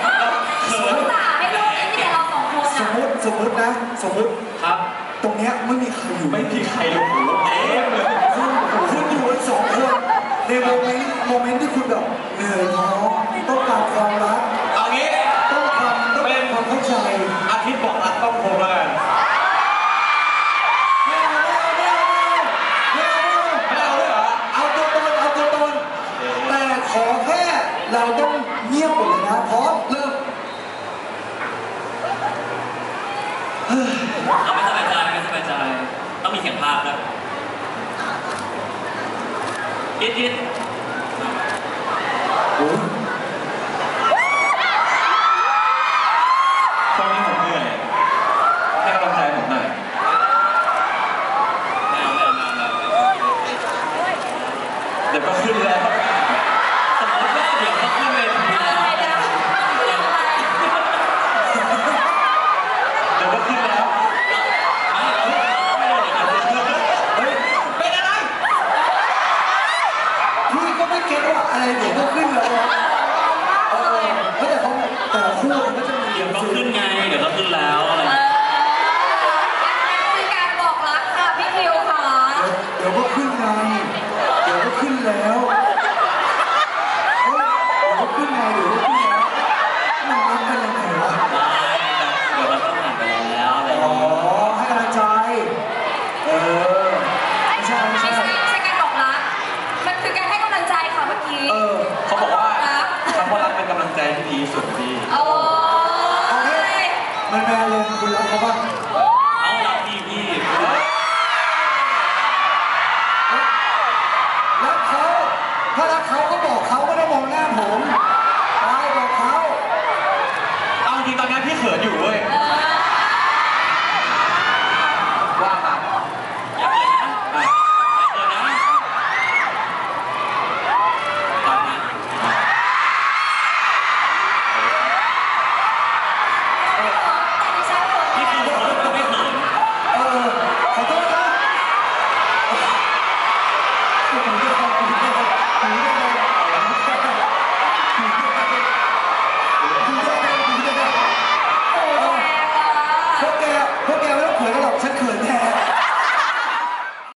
เข้าใจไหมสมมติเราเขินสาให้ลูกนี่มีแต่เราสองคนสอะมมติสมมตินะ สมมติครับตรงเนี้ยไม่มีใครอยู่ไม่มีใครรู้หูเอ๊ะเลยคุณคุณอยู่กันสองคนในโมเมนต์โมเมนต์ที่คุณแบบเหนื่อยท้อต้องการความรักเอางี้ต้องความต้องการความเข้าใจ อาทิตย์บอกรักต้องโทรแล้วกันไม่เอาไม่เอาไม่เอาไม่เอาไม่เอาไม่เอาด้วยเหรอเอาตัวตนเอาตัวตนแต่ขอแค่เราต้อง เงียบหมดเลยนะพร้อมเริ่มเอาไม่สบายใจไม่สบายใจ ต้องมีเสียงภาคด้วยยิดยิดโอ้ยช่วงนี้ผมเหนื่อยให้กำลังใจผมหน่อยไม่เอาไม่เอาไม่เอาไม่เอาเดี๋ยวก็ขึ้นแล้ว สมมติว่าเดี๋ยวเขาขึ้นเวที อะไร แล้ว นะเรื่องอะไร เดี๋ยวก็ขึ้นแล้ว ไม่เราไม่ได้อย่างนั้นเลย เฮ้ย เป็นอะไร พี่ก็ไม่เก็ตว่าอะไรเดี๋ยวก็ขึ้นแล้วอะเออเพราะแต่เขาแต่ละคู่มันก็จะมี เดี๋ยวก็ขึ้นไง เดี๋ยวก็ขึ้นแล้วอะไร เออคือการบอกรักค่ะพี่คิวค่ะ เดี๋ยวก็ขึ้นไงเดี๋ยวก็ขึ้นแล้วเฮ้ยเดี๋ยวก็ขึ้นไงเดี๋ยวก็ขึ้นแล้วมันรักกันยังไงวะ เดี๋ยวมันต้องผ่านไปแล้วอะไรอ อ๋ ย่าง อ เงี้ย ให้กำลังใจ เออ ไม่ใช่ไม่ ไม่ ใช่ ใช่ไม่ใช่การบอกรัก มันคือการให้กำลังใจค่ะเมื่อกี้ เออ เขาบอกว่า รัก คำว่ารักเป็นกำลังใจที่ดีที่สุดพี่ โอ้ย มันแมนเลยคุณรักเขาบ้างเอาละพี่พี่รักเขาถ้ารักเขาก็